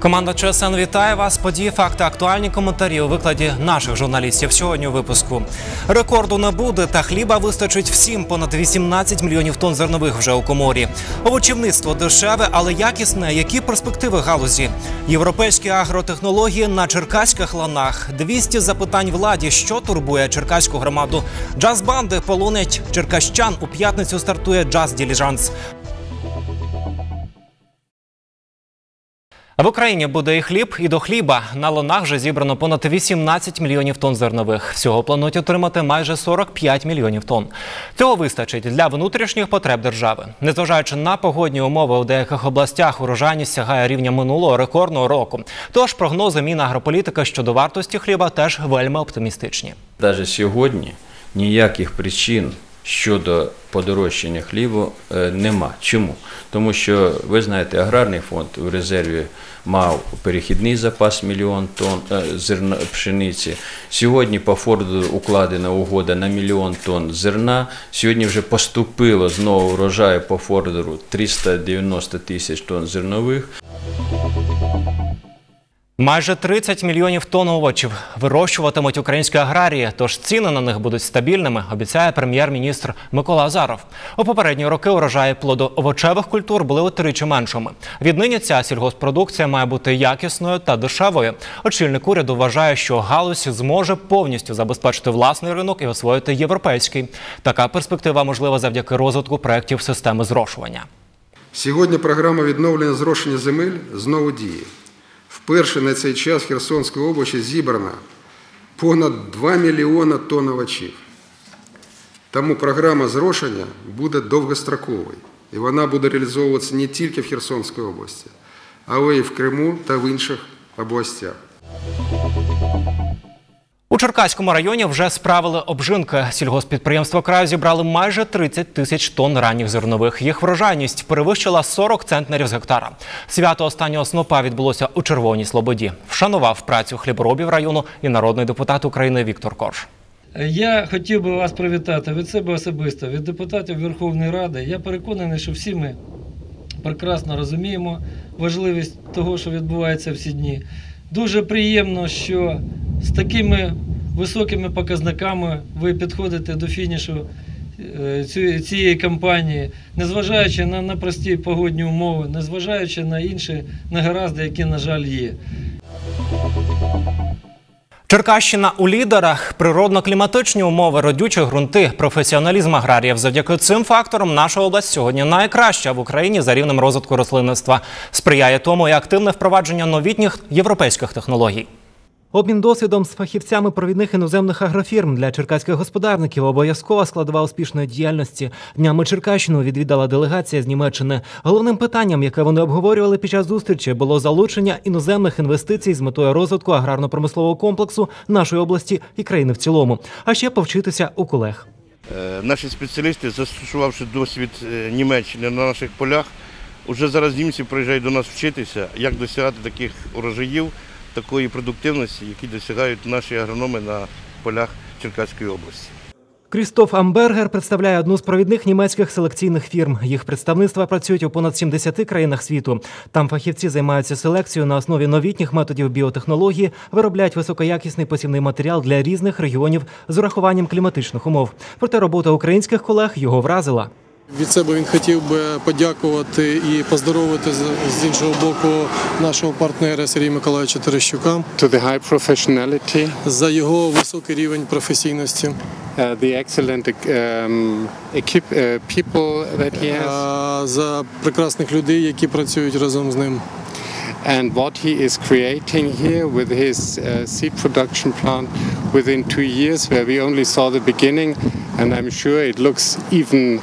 Команда ЧСН вітає вас. Події, факти, актуальні коментарі у викладі наших журналістів сьогодні у випуску. Рекорду не буде, та хліба вистачить всім. Понад 18 мільйонів тонн зернових вже у коморі. Овочівництво дешеве, але якісне. Які перспективи галузі? Європейські агротехнології на черкаських ланах. 200 запитань владі, що турбує черкаську громаду. Джаз-банди полонять черкащан. У п'ятницю стартує джаз діліжанс. В Україні буде і хліб, і до хліба. На лунах вже зібрано понад 18 мільйонів тонн зернових. Всього планують отримати майже 45 мільйонів тонн. Цього вистачить для внутрішніх потреб держави. Незважаючи на погодні умови у деяких областях, урожайність сягає рівня минулого рекордного року. Тож прогнози Мінагрополітики щодо вартості хліба теж вельми оптимістичні. Навіть сьогодні ніяких причин щодо подорожчання хлібу е, нема. Чому? Тому що ви знаєте, аграрний фонд в резерві мав перехідний запас мільйон тонн е, зерна пшениці. Сьогодні по Форду укладена угода на мільйон тонн зерна. Сьогодні вже поступило знову врожаю по Фордеру 390 тисяч тонн зернових. Майже 30 мільйонів тонн овочів вирощуватимуть українські аграрії, тож ціни на них будуть стабільними, обіцяє прем'єр-міністр Микола Азаров. У попередні роки урожаї плодоовочевих культур були утричі меншими. Віднині ця сільгоспродукція має бути якісною та дешевою. Очільник уряду вважає, що галузь зможе повністю забезпечити власний ринок і освоїти європейський. Така перспектива можлива завдяки розвитку проєктів системи зрошування. Сьогодні програма відновлення зрошення земель знову діє. Вперше на цей час в Херсонській області зібрано понад 2 мільйона тонн овочів. Тому програма зрошення буде довгостроковою, і вона буде реалізовуватися не тільки в Херсонській області, але й в Криму та в інших областях. У Черкаському районі вже справили обжинки. Сільгоспідприємство краю зібрали майже 30 тисяч тонн ранніх зернових. Їх врожайність перевищила 40 центнерів з гектара. Свято останнього снопа відбулося у Червоній Слободі. Вшанував працю хліборобів району і народний депутат України Віктор Корж. Я хотів би вас привітати від себе особисто, від депутатів Верховної Ради. Я переконаний, що всі ми прекрасно розуміємо важливість того, що відбувається в ці дні. Дуже приємно, що з такими високими показниками ви підходите до фінішу е, цієї кампанії, незважаючи на непрості погодні умови, незважаючи на інші негаразди, які, на жаль, є. Черкащина у лідерах, природно-кліматичні умови, родючі ґрунти, професіоналізм аграріїв. Завдяки цим факторам наша область сьогодні найкраща в Україні за рівнем розвитку рослинництва. Сприяє тому і активне впровадження новітніх європейських технологій. Обмін досвідом з фахівцями провідних іноземних агрофірм для черкаських господарників обов'язкова складова успішної діяльності. Днями Черкащину відвідала делегація з Німеччини. Головним питанням, яке вони обговорювали під час зустрічі, було залучення іноземних інвестицій з метою розвитку аграрно-промислового комплексу нашої області і країни в цілому, а ще повчитися у колег. Е, Наші спеціалісти, застосувавши досвід е, Німеччини на наших полях, вже зараз німці приїжджають до нас вчитися, як досягати таких урожаїв, такої продуктивності, які досягають наші агрономи на полях Черкаської області. Крістоф Амбергер представляє одну з провідних німецьких селекційних фірм. Їх представництва працюють у понад 70 країнах світу. Там фахівці займаються селекцією на основі новітніх методів біотехнології, виробляють високоякісний посівний матеріал для різних регіонів з урахуванням кліматичних умов. Проте робота українських колег його вразила. Від себе він хотів би подякувати і поздоровити з- іншого боку нашого партнера Сергія Миколаївича Терещука to the high professionality, за його високий рівень професійності, uh, the excellent um, equip, uh, people that he has, за прекрасних людей, які працюють разом з ним. and what he is creating here with his uh, seed production plant within two years, where we only saw the beginning, and I'm sure it looks even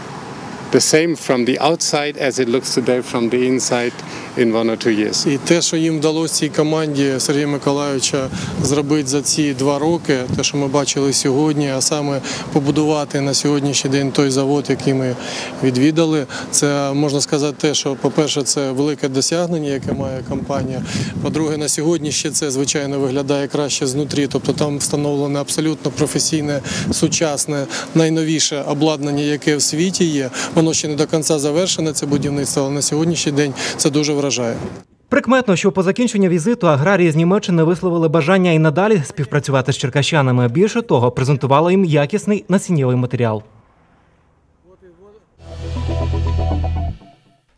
the same from the outside as it looks today from the inside in one or two years. І те, що їм вдалося цій команді Сергія Миколаївича зробити за ці два роки, те, що ми бачили сьогодні, а саме побудувати на сьогоднішній день той завод, який ми відвідали, це можна сказати, те, що, по-перше, це велике досягнення, яке має компанія. По-друге, на сьогодні ще це звичайно виглядає краще знутрі, тобто там встановлене абсолютно професійне, сучасне, найновіше обладнання, яке в світі є. Воно ще не до кінця завершене, це будівництво, але на сьогоднішній день це дуже вражає. Прикметно, що по закінченню візиту аграрії з Німеччини висловили бажання і надалі співпрацювати з черкащанами. Більше того, презентували їм якісний насіннєвий матеріал.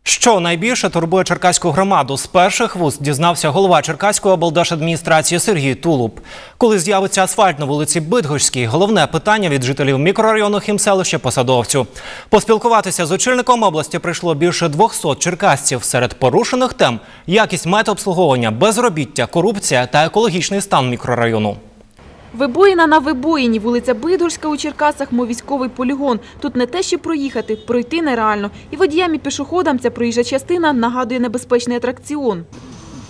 Що найбільше турбує черкаську громаду? З перших вуст дізнався голова Черкаської облдержадміністрації Сергій Тулуб. Коли з'явиться асфальт на вулиці Бидгощській, головне питання від жителів мікрорайону Хімселища посадовцю. Поспілкуватися з очільником області прийшло більше 200 черкасців. Серед порушених тем якість медобслуговування, безробіття, корупція та екологічний стан мікрорайону. Вибоїна на вибоїні, вулиця Бидгорська у Черкасах, мов військовий полігон. Тут не те, що проїхати, пройти нереально. І водіям і пішоходам ця проїжджа частина нагадує небезпечний атракціон.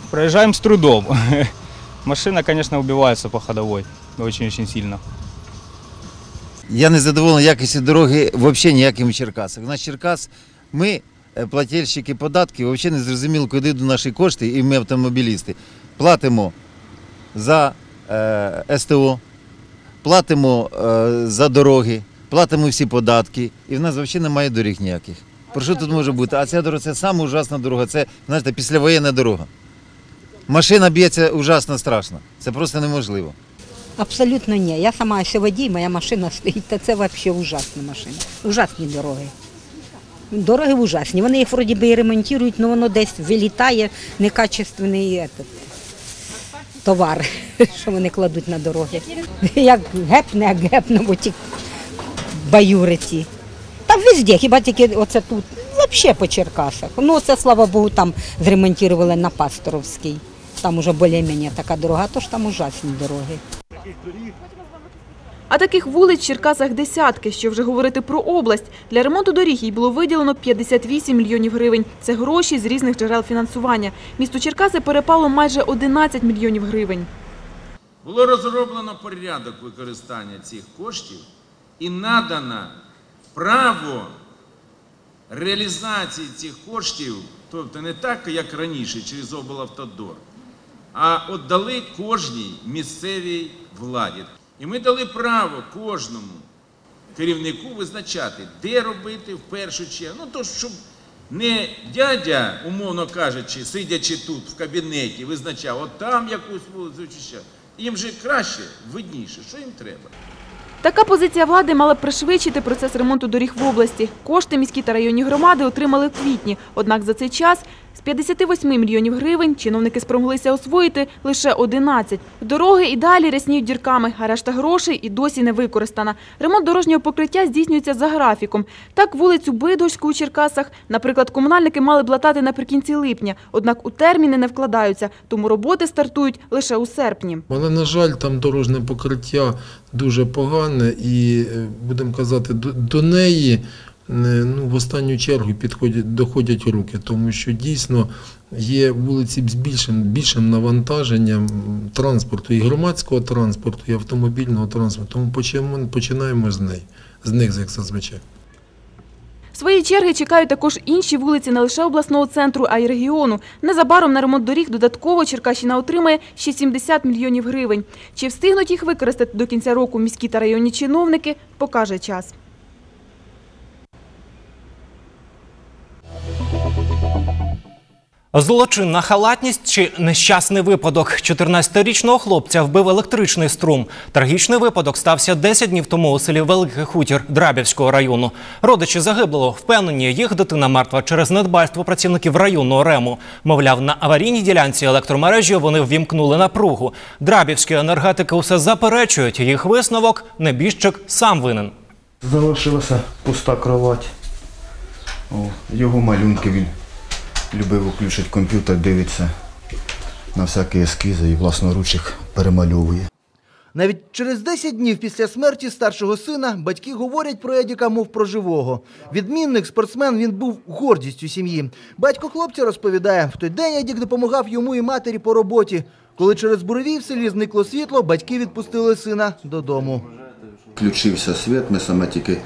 Проезжаем с трудом. Машина, конечно, убивается по ходовой очень-очень сильно. Я не задоволений якістю дороги взагалі ніяким в Черкасах. У нас Черкас, ми, е, плательщики податків, взагалі не зрозуміло, куди йдуть наші кошти, і ми автомобілісти. Платимо за СТО, платимо е, за дороги, платимо всі податки, і в нас взагалі немає доріг ніяких. Про що тут може бути? А ця дорога це саме дорога, це знаєте, післявоєнна дорога. Машина б'ється ужасно страшно. Це просто неможливо. Абсолютно ні. Я сама ще водій, моя машина стоїть, та це взагалі ужасна машина. Ужасні дороги. Дороги ужасні. Вони їх вроді би і ремонтують, але воно десь вилітає некачественний товар, що вони кладуть на дороги. Як гепне, як гепне, бо ті баюриці. Там Та везде, хіба тільки оце тут. Взагалі по Черкасах. Ну, це, слава Богу, там зремонтували на Пасторовській. Там уже більш-менш така дорога, то ж там ужасні дороги. А таких вулиць в Черкасах десятки, що вже говорити про область. Для ремонту доріг їй було виділено 58 мільйонів гривень. Це гроші з різних джерел фінансування. Місту Черкаси перепало майже 11 мільйонів гривень. Було розроблено порядок використання цих коштів і надано право реалізації цих коштів, тобто не так, як раніше, через облавтодор, а от дали кожній місцевій владі. І ми дали право кожному керівнику визначати, де робити в першу чергу. Ну, то, щоб не дядя, умовно кажучи, сидячи тут в кабінеті, визначав, от там якусь вулицю. Їм же краще, видніше, що їм треба. Така позиція влади мала пришвидшити процес ремонту доріг в області. Кошти міські та районні громади отримали в квітні. Однак за цей час з 58 мільйонів гривень чиновники спромоглися освоїти лише 11. Дороги і далі рясніють дірками, а решта грошей і досі не використана. Ремонт дорожнього покриття здійснюється за графіком. Так, вулицю Бидольську у Черкасах, наприклад, комунальники мали б латати наприкінці липня. Однак у терміни не вкладаються, тому роботи стартують лише у серпні. Але, на жаль, там дорожне покриття дуже погане і, е, будемо казати, до, неї ну, в останню чергу підходять, доходять руки, тому що дійсно є вулиці з більшим, більшим навантаженням транспорту, і громадського транспорту, і автомобільного транспорту. Тому починаємо, з неї, з них, як зазвичай. Свої черги чекають також інші вулиці не лише обласного центру, а й регіону. Незабаром на ремонт доріг додатково Черкащина отримає ще 70 мільйонів гривень. Чи встигнуть їх використати до кінця року міські та районні чиновники, покаже час. Злочинна халатність чи нещасний випадок 14-річного хлопця вбив електричний струм. Трагічний випадок стався 10 днів тому у селі Великий Хутір Драбівського району. Родичі загиблого впевнені, їх дитина мертва через недбальство працівників районного рему. Мовляв, на аварійній ділянці електромережі вони ввімкнули напругу. Драбівські енергетики усе заперечують. Їх висновок небіжчик сам винен. Залишилася пуста кровать. О, його малюнки він любив включити комп'ютер, дивиться на всякі ескізи і власноруч їх перемальовує. Навіть через 10 днів після смерті старшого сина батьки говорять про Едіка, мов про живого. Відмінник, спортсмен, він був гордістю сім'ї. Батько хлопця розповідає, в той день Едік допомагав йому і матері по роботі. Коли через буревій в селі зникло світло, батьки відпустили сина додому. Включився світ, ми саме тільки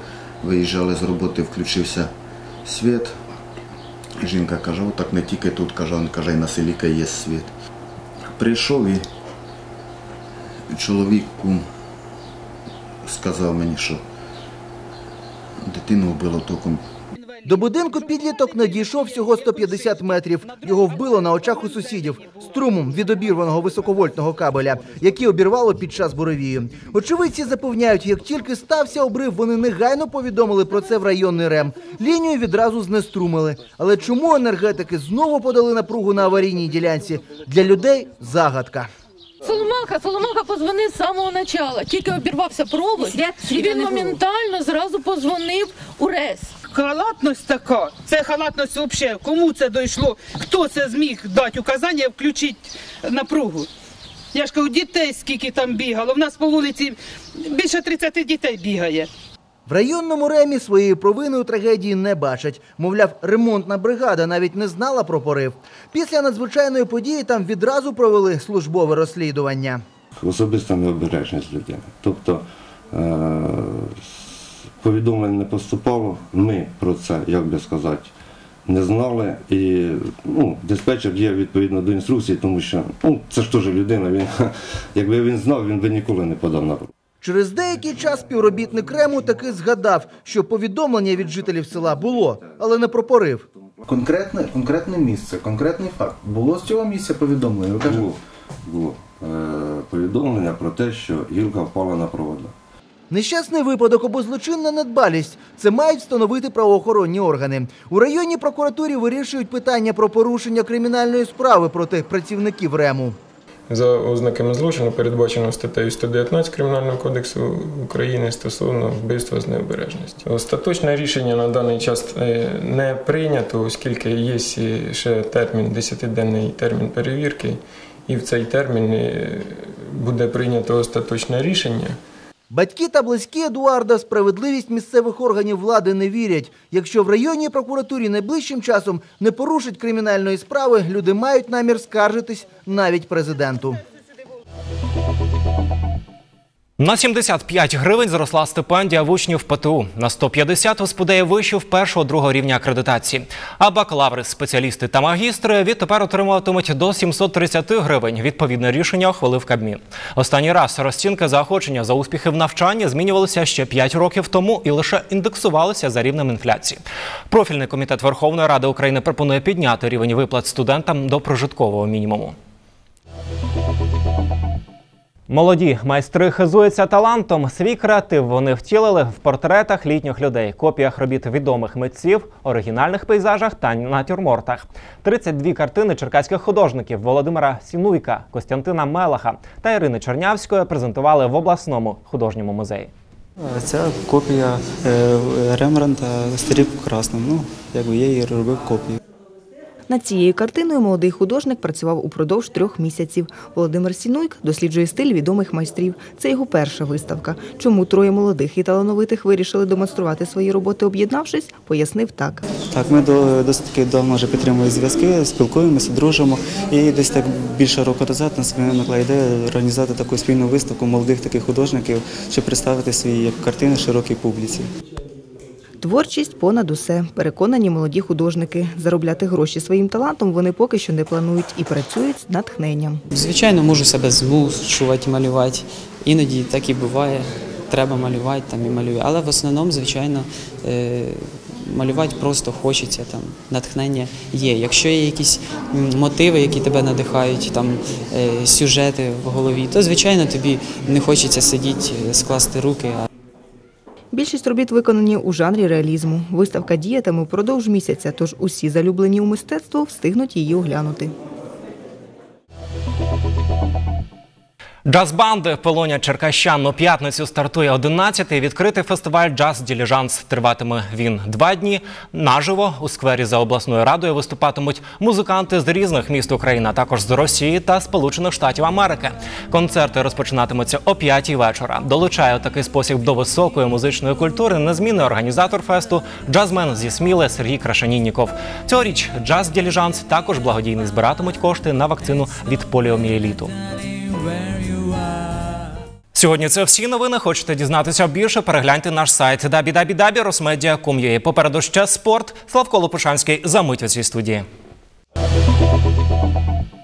виїжджали з роботи, включився світ. Жінка каже, отак не тільки тут, каже, він каже, і на селі є світ. Прийшов і чоловіку сказав мені, що дитину вбило током. До будинку підліток не дійшов всього 150 метрів. Його вбило на очах у сусідів струмом від обірваного високовольтного кабеля, який обірвало під час буревію. Очевидці запевняють, як тільки стався обрив, вони негайно повідомили про це в районний РЕМ. Лінію відразу знеструмили. Але чому енергетики знову подали напругу на аварійній ділянці? Для людей загадка. Соломаха, Соломаха позвонив з самого начала. Тільки обірвався провод, і він моментально зразу позвонив у РЕС. Халатність така, це халатність взагалі. Кому це дійшло? Хто це зміг дати указання включити напругу? Я ж кажу, дітей скільки там бігало. В нас по вулиці більше 30 дітей бігає. В районному ремі своєї провини у трагедії не бачать. Мовляв, ремонтна бригада навіть не знала про порив. Після надзвичайної події там відразу провели службове розслідування. особиста необережність людини. Тобто е, повідомлень не поступало, ми про це, як би сказати, не знали. І ну, диспетчер є відповідно до інструкції, тому що ну, це ж теж людина, він, якби він знав, він би ніколи не подав на руку. Через деякий час співробітник рему таки згадав, що повідомлення від жителів села було, але не про порив. Конкретне, конкретне місце, конкретний факт. Було з цього місця повідомлення? Ви кажете? Було, було е, повідомлення про те, що гілка впала на провода. Нещасний випадок або злочинна недбалість це мають встановити правоохоронні органи. У районній прокуратурі вирішують питання про порушення кримінальної справи проти працівників рему. За ознаками злочину передбачено статтею 119 Кримінального кодексу України стосовно вбивства з необережності. Остаточне рішення на даний час е, не прийнято, оскільки є ще термін, 10-денний термін перевірки, і в цей термін е, буде прийнято остаточне рішення. Батьки та близькі Едуарда справедливість місцевих органів влади не вірять. Якщо в районній прокуратурі найближчим часом не порушать кримінальної справи, люди мають намір скаржитись навіть президенту. На 75 гривень зросла стипендія в учнів ПТУ. На 150 у сподеї вишів першого другого рівня акредитації. А бакалаври, спеціалісти та магістри відтепер отримуватимуть до 730 гривень. Відповідне рішення ухвалив Кабмін. Останній раз розцінки заохочення за успіхи в навчанні змінювалися ще 5 років тому і лише індексувалися за рівнем інфляції. Профільний комітет Верховної Ради України пропонує підняти рівень виплат студентам до прожиткового мінімуму. Молоді майстри хизуються талантом. Свій креатив вони втілили в портретах літніх людей, копіях робіт відомих митців, оригінальних пейзажах та натюрмортах. 32 картини черкаських художників Володимира Сінуйка, Костянтина Мелаха та Ірини Чернявської презентували в обласному художньому музеї. Ця копія е, Рембранта «Старі по красному». Ну, якби я її робив копію. Над цією картиною молодий художник працював упродовж трьох місяців. Володимир Сінуйк досліджує стиль відомих майстрів. Це його перша виставка. Чому троє молодих і талановитих вирішили демонструвати свої роботи, об'єднавшись, пояснив так. Так, ми досить таки давно вже підтримуємо зв'язки, спілкуємося, дружимо. І десь так більше року назад нас виникла ідея організувати таку спільну виставку молодих таких художників, щоб представити свої картини широкій публіці. Творчість понад усе. Переконані молоді художники. Заробляти гроші своїм талантом вони поки що не планують і працюють з натхненням. Звичайно, можу себе змушувати малювати. Іноді так і буває. Треба малювати там і малюю. Але в основному, звичайно, е, малювати просто хочеться. Там натхнення є. Якщо є якісь мотиви, які тебе надихають, там е, сюжети в голові, то звичайно тобі не хочеться сидіти, е, скласти руки. Більшість робіт виконані у жанрі реалізму. Виставка діятиме впродовж місяця, тож усі залюблені у мистецтво встигнуть її оглянути. Джаз-банди Полоня Черкащан у п'ятницю стартує 11-й відкритий фестиваль Джаз Діліжанс. Триватиме він два дні. Наживо у сквері за обласною радою виступатимуть музиканти з різних міст України, а також з Росії та Сполучених Штатів Америки. Концерти розпочинатимуться о 5-й вечора. Долучає такий спосіб до високої музичної культури незмінний організатор фесту джазмен зі Сміли Сергій Крашанінніков. Цьогоріч Джаз Діліжанс також благодійний збиратимуть кошти на вакцину від поліомієліту. Сьогодні це всі новини. Хочете дізнатися більше? Перегляньте наш сайт www.rosmedia.com.ua. Попереду ще спорт. Славко Лопушанський за мить у цій студії.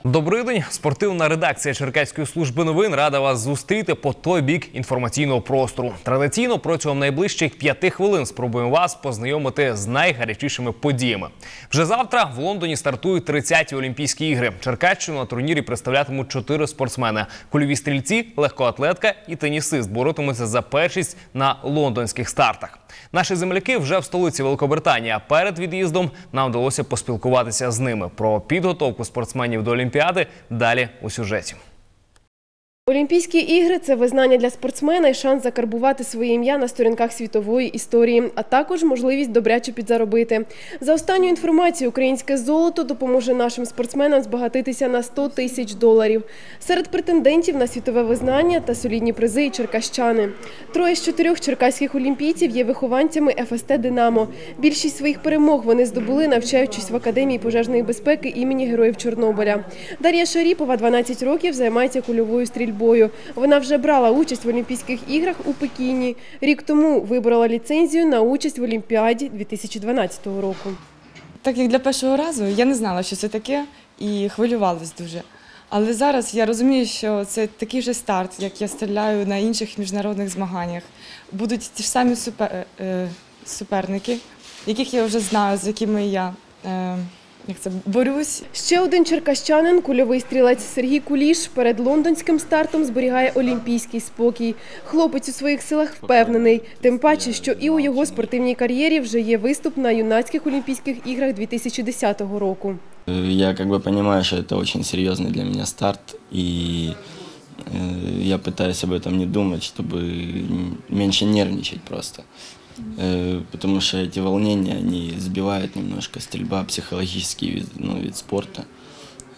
Добрий день, спортивна редакція Черкаської служби новин рада вас зустріти по той бік інформаційного простору. Традиційно протягом найближчих п'яти хвилин спробуємо вас познайомити з найгарячішими подіями. Вже завтра в Лондоні стартують 30-ті Олімпійські ігри. Черкащину на турнірі представлятимуть чотири спортсмени: кульові стрільці, легкоатлетка і тенісист боротимуться за першість на лондонських стартах. Наші земляки вже в столиці Великобританії. А перед від'їздом нам вдалося поспілкуватися з ними про підготовку спортсменів до Олімпіади. Далі у сюжеті. Олімпійські ігри це визнання для спортсмена і шанс закарбувати своє ім'я на сторінках світової історії, а також можливість добряче підзаробити. За останню інформацію, українське золото допоможе нашим спортсменам збагатитися на 100 тисяч доларів. Серед претендентів на світове визнання та солідні призи і черкащани. Троє з чотирьох черкаських олімпійців є вихованцями ФСТ Динамо. Більшість своїх перемог вони здобули, навчаючись в академії пожежної безпеки імені Героїв Чорнобиля. Дар'я Шаріпова 12 років займається кульовою стрільбою. Вона вже брала участь в Олімпійських іграх у Пекіні. Рік тому виборола ліцензію на участь в Олімпіаді 2012 року. Так як для першого разу я не знала, що це таке, і хвилювалась дуже. Але зараз я розумію, що це такий же старт, як я стріляю на інших міжнародних змаганнях. Будуть ті ж самі супер, е, суперники, яких я вже знаю, з якими я е, як це, борюсь. Ще один черкащанин, кульовий стрілець Сергій Куліш, перед лондонським стартом зберігає олімпійський спокій. Хлопець у своїх силах впевнений, тим паче, що і у його спортивній кар'єрі вже є виступ на юнацьких Олімпійських іграх 2010 року. Я как бы понимаю, что это очень серьезный для меня старт, и э, я пытаюсь об этом не думать, чтобы меньше нервничать просто. Э, Потому что эти волнения, они сбивают немножко стрельба, психологический вид, ну, вид спорта.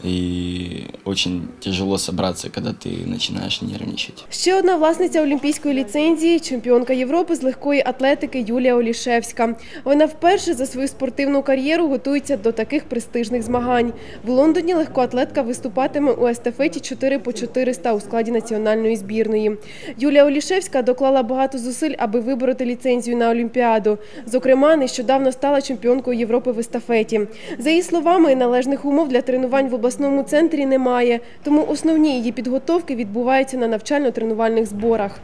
И очень тяжело собраться, когда ты начинаешь нервничать. Ще одна власниця олімпійської ліцензії, чемпіонка Європи з легкої атлетики Юлія Олішевська. Вона вперше за свою спортивну кар'єру готується до таких престижних змагань. В Лондоні легкоатлетка виступатиме у естафеті 4 по 400 у складі національної збірної. Юлія Олішевська доклала багато зусиль, аби вибороти ліцензію на Олімпіаду. Зокрема, нещодавно стала чемпіонкою Європи в естафеті. За її словами, належних умов для тренувань в обласному центрі немає, тому основні її підготовки відбуваються на навчально-тренувальних зборах.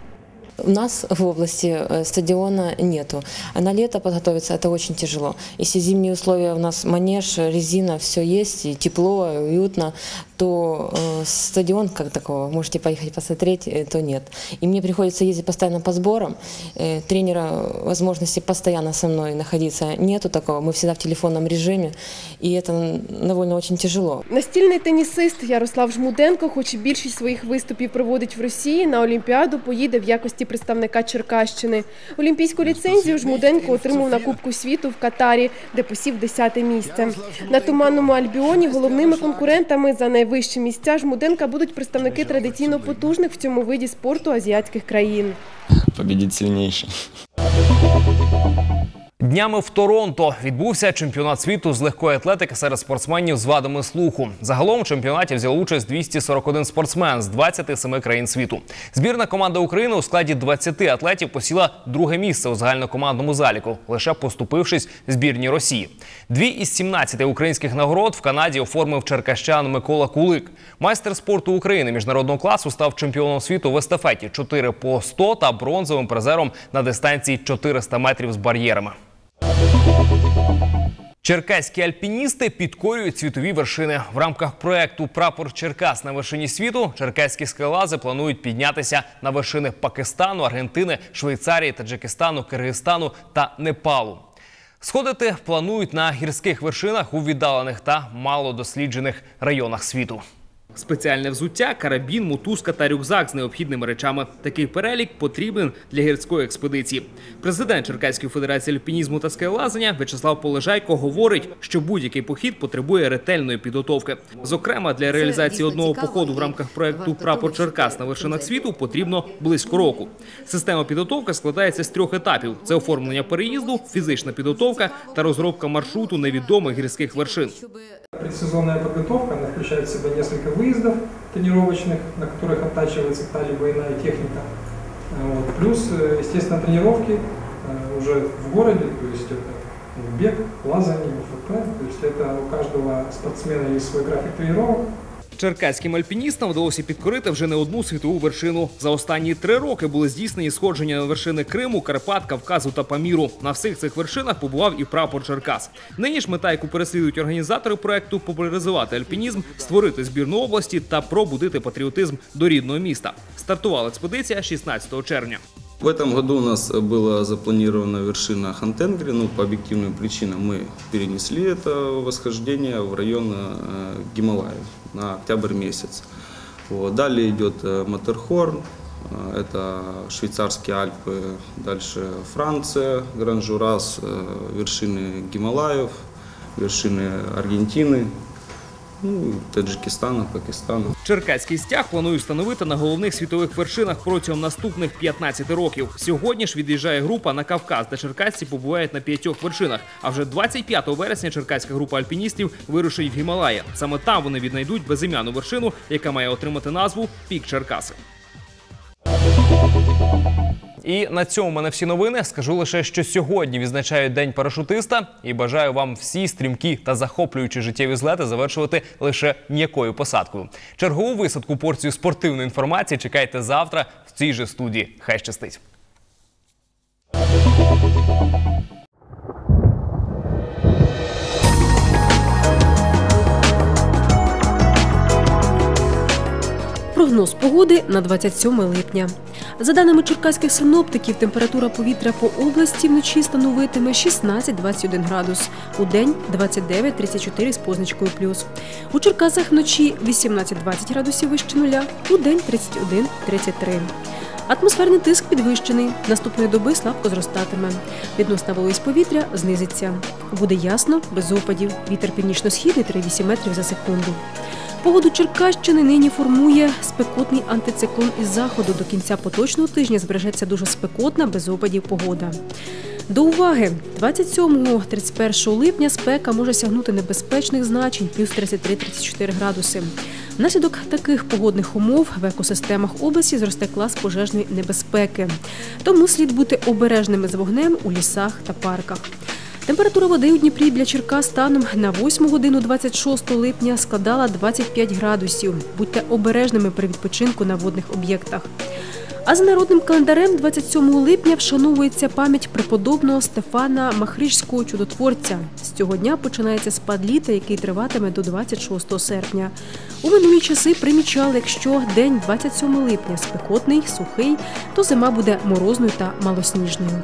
У нас в области э, стадиона нету. А на лето подготовиться это очень тяжело. Если зимние условия у нас манеж, резина, все есть, и тепло, и уютно, то э, стадион как такого, можете поехать посмотреть, э, то нет. И мне приходится ездить постоянно по сборам. Э, тренера возможности постоянно со мной находиться нету такого. Мы всегда в телефонном режиме, и это довольно очень тяжело. Настільний тенісист Ярослав Жмуденко, хоч і більшість своїх виступів проводить в Росії, на Олімпіаду поїде в якості представника Черкащини. Олімпійську ліцензію Жмуденко отримав на Кубку світу в Катарі, де посів 10-те місце. На Туманному Альбіоні головними конкурентами за найвищі місця Жмуденка будуть представники традиційно потужних в цьому виді спорту азіатських країн. Побідіть сильнейший. Днями в Торонто відбувся чемпіонат світу з легкої атлетики серед спортсменів з вадами слуху. Загалом в чемпіонаті взяли участь 241 спортсмен з 27 країн світу. Збірна команда України у складі 20 атлетів посіла друге місце у загальнокомандному заліку, лише поступившись збірній Росії. Дві із 17 українських нагород в Канаді оформив черкащан Микола Кулик. Майстер спорту України міжнародного класу став чемпіоном світу в естафеті 4 по 100 та бронзовим призером на дистанції 400 метрів з бар'єрами. Черкаські альпіністи підкорюють світові вершини. В рамках проекту Прапор Черкас на вершині світу черкаські скелази планують піднятися на вершини Пакистану, Аргентини, Швейцарії, Таджикистану, Киргизстану та Непалу. Сходити планують на гірських вершинах у віддалених та малодосліджених районах світу. Спеціальне взуття, карабін, мотузка та рюкзак з необхідними речами. Такий перелік потрібен для гірської експедиції. Президент Черкаської федерації альпінізму та скелелазання В'ячеслав Полежайко говорить, що будь-який похід потребує ретельної підготовки. Зокрема, для реалізації одного походу в рамках проекту Прапор Черкас на вершинах світу потрібно близько року. Система підготовки складається з трьох етапів: це оформлення переїзду, фізична підготовка та розробка маршруту невідомих гірських вершин. Предсезонная подготовка, она включает в себя несколько выездов тренировочных, на которых оттачивается та либо иная техника. Вот. Плюс, э, естественно, тренировки э, уже в городе, то есть это бег, лазание, УФП. То есть это у каждого спортсмена есть свой график тренировок. Черкаським альпіністам вдалося підкорити вже не одну світову вершину. За останні три роки були здійснені сходження на вершини Криму, Карпат, Кавказу та Паміру. На всіх цих вершинах побував і прапор Черкас. Нині ж мета, яку переслідують організатори проекту, популяризувати альпінізм, створити збірну області та пробудити патріотизм до рідного міста. Стартувала експедиція 16 червня. В этом году у нас была запланирована вершина Хантенгри, но по объективным причинам мы перенесли это восхождение в район э, Гималаев на октябрь месяц. Вот. Далее идет э, Матерхорн, э, это швейцарские Альпы, дальше Франция, Гран-Журас, э, вершины Гималаев, вершины Аргентины, ну, Таджикистана, Пакистана. Черкаський стяг планують встановити на головних світових вершинах протягом наступних 15 років. Сьогодні ж від'їжджає група на Кавказ, де черкасці побувають на п'ятьох вершинах. А вже 25 вересня черкаська група альпіністів вирушить в Гімалаї. Саме там вони віднайдуть безім'яну вершину, яка має отримати назву Пік Черкаси. І на цьому в мене всі новини. Скажу лише, що сьогодні відзначають день парашутиста, і бажаю вам всі стрімкі та захоплюючі життєві злети завершувати лише м'якою посадкою. Чергову висадку порцію спортивної інформації чекайте завтра в цій же студії. Хай щастить! Прогноз погоди на 27 липня. За даними черкаських синоптиків, температура повітря по області вночі становитиме 16-21 градус, у день 29-34 з позначкою плюс. У Черкасах вночі 18-20 градусів вище нуля, у день 31-33. Атмосферний тиск підвищений. Наступної доби слабко зростатиме. Відносна вологість повітря знизиться. Буде ясно, без опадів. Вітер північно-східний 3,8 метрів за секунду. Погоду Черкащини нині формує спекотний антициклон із заходу. До кінця поточного тижня збережеться дуже спекотна, без опадів погода. До уваги, 27-31 липня спека може сягнути небезпечних значень плюс 33-34 градуси. Внаслідок таких погодних умов в екосистемах області зросте клас пожежної небезпеки. Тому слід бути обережними з вогнем у лісах та парках. Температура води у Дніпрі для Черкас станом на 8 годину 26 липня складала 25 градусів. Будьте обережними при відпочинку на водних об'єктах. А за народним календарем 27 липня вшановується пам'ять преподобного Стефана Махрижського чудотворця. З цього дня починається спад літа, який триватиме до 26 серпня. У минулі часи примічали, якщо день 27 липня спекотний, сухий, то зима буде морозною та малосніжною.